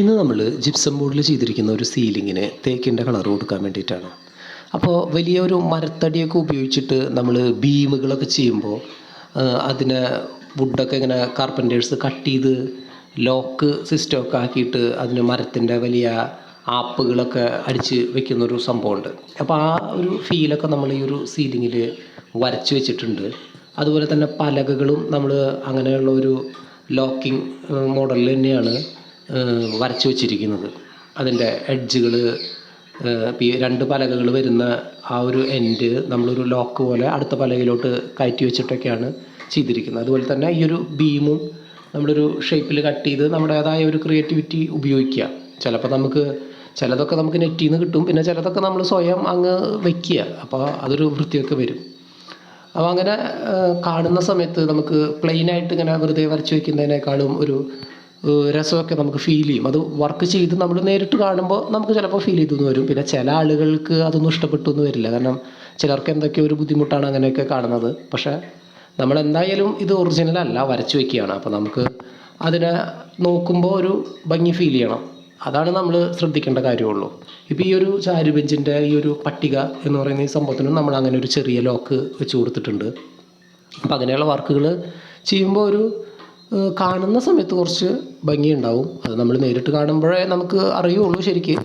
ഇന്ന് നമ്മൾ ജിപ്സം ബോർഡിൽ ചെയ്തിരിക്കുന്ന ഒരു സീലിങ്ങിന് തേക്കിന്റെ കളർ കൊടുക്കാൻ വേണ്ടിയിട്ടാണ്. അപ്പോൾ വലിയൊരു മരത്തടിയൊക്കെ ഉപയോഗിച്ചിട്ട് നമ്മൾ ബീമുകളൊക്കെ ചെയ്യുമ്പോൾ അതിനെ വുഡൊക്കെ ഇങ്ങനെ കാർപ്പന്റേഴ്സ് കട്ട് ചെയ്ത് ലോക്ക് സിസ്റ്റമൊക്കെ ആക്കിയിട്ട് അതിന് മരത്തിന്റെ വലിയ ആപ്പുകളൊക്കെ അടിച്ച് വെക്കുന്ന ഒരു സംഭവമുണ്ട്. അപ്പോൾ ആ ഒരു ഫീലൊക്കെ നമ്മൾ ഈ ഒരു സീലിങ്ങിൽ വരച്ച് വെച്ചിട്ടുണ്ട്. അതുപോലെ തന്നെ പലകകളും നമ്മൾ അങ്ങനെയുള്ള ഒരു ലോക്കിംഗ് മോഡലിൽ തന്നെയാണ് വരച്ച് വച്ചിരിക്കുന്നത്. അതിന്റെ എഡ്ജുകൾ രണ്ട് പലകകൾ വരുന്ന ആ ഒരു എൻഡ് നമ്മളൊരു ലോക്ക് പോലെ അടുത്ത പലകയിലോട്ട് കയറ്റി വെച്ചിട്ടൊക്കെയാണ് ചെയ്തിരിക്കുന്നത്. അതുപോലെ തന്നെ ഈ ഒരു ബീമും നമ്മളൊരു ഷേപ്പിൽ കട്ട് ചെയ്ത് നമ്മുടേതായ ഒരു ക്രിയേറ്റിവിറ്റി ഉപയോഗിക്കുക. ചിലപ്പോൾ നമുക്ക് ചിലതൊക്കെ നമുക്ക് നെറ്റിൽ നിന്ന് കിട്ടും. പിന്നെ ചിലതൊക്കെ നമ്മൾ സ്വയം അങ്ങ് വെക്കുക. അപ്പോൾ അതൊരു വൃത്തിയൊക്കെ വരും. അപ്പോൾ അങ്ങനെ കാണുന്ന സമയത്ത് നമുക്ക് പ്ലെയിനായിട്ട് ഇങ്ങനെ വെറുതെ വരച്ച് വയ്ക്കുന്നതിനേക്കാളും ഒരു രസമൊക്കെ നമുക്ക് ഫീൽ ചെയ്യും. അത് വർക്ക് ചെയ്ത് നമ്മൾ നേരിട്ട് കാണുമ്പോൾ നമുക്ക് ചിലപ്പോൾ ഫീൽ ചെയ്തെന്ന് വരും. പിന്നെ ചില ആളുകൾക്ക് അതൊന്നും ഇഷ്ടപ്പെട്ടു എന്ന് വരില്ല. കാരണം ചിലർക്ക് എന്തൊക്കെയോ ഒരു ബുദ്ധിമുട്ടാണ് അങ്ങനെയൊക്കെ കാണുന്നത്. പക്ഷേ നമ്മൾ എന്തായാലും ഇത് ഒറിജിനൽ അല്ല വരച്ച് വെക്കുകയാണ്. അപ്പോൾ നമുക്ക് അതിനെ നോക്കുമ്പോൾ ഒരു ഭംഗി ഫീൽ ചെയ്യണം. അതാണ് നമ്മൾ ശ്രദ്ധിക്കേണ്ട കാര്യമുള്ളൂ. ഇപ്പോൾ ഈ ഒരു ചാരുബെഞ്ചിന്റെ ഈ ഒരു പട്ടിക എന്ന് പറയുന്ന ഈ സംഭവത്തിനും നമ്മൾ അങ്ങനെ ഒരു ചെറിയ ലോക്ക് വെച്ച് കൊടുത്തിട്ടുണ്ട്. അപ്പോൾ അങ്ങനെയുള്ള വർക്കുകൾ ചെയ്യുമ്പോൾ ഒരു കാണുന്ന സമയത്ത് കുറച്ച് ഭംഗിയുണ്ടാവും. അത് നമ്മൾ നേരിട്ട് കാണുമ്പോഴേ നമുക്ക് അറിയുള്ളൂ ശരിക്ക്.